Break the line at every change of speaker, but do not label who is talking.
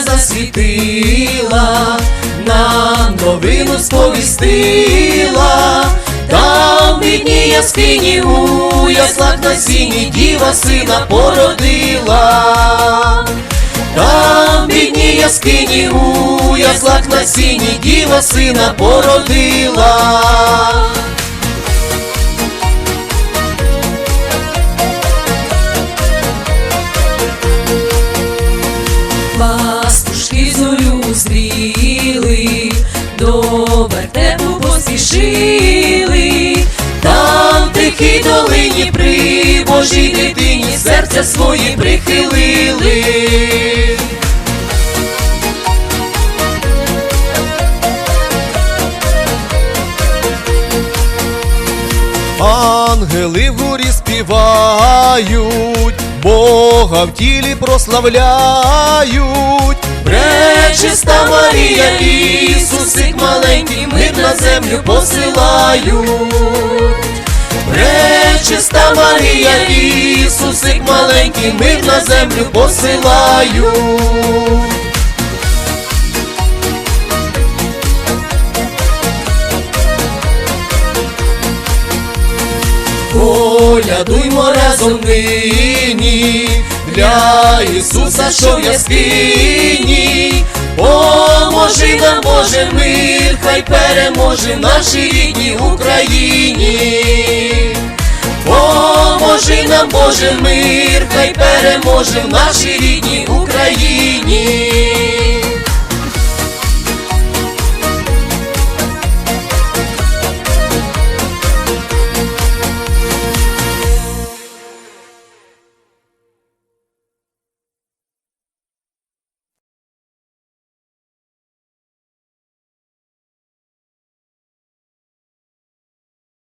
засвітила, нам новину сповістила, там в бідній яскині у яслах на сіні діва сина породила. Там в бідній яскині у яслах на сіні діва сина породила. Поспішили, там в тихій долині при Божій дитині серця свої прихилили.
Ангели вгорі співають, Бога в тілі прославляють.
Пречиста Марія, Маленький, мир на землю посилають. Пречиста Марія, Ісусик маленький, мир на землю посилають. Колядуймо разом нині для Ісуса, що в яскині. Поможи нам, Боже, мир, хай переможе нашій рідній Україні. Поможи нам, Боже, мир, хай переможе в нашій рідній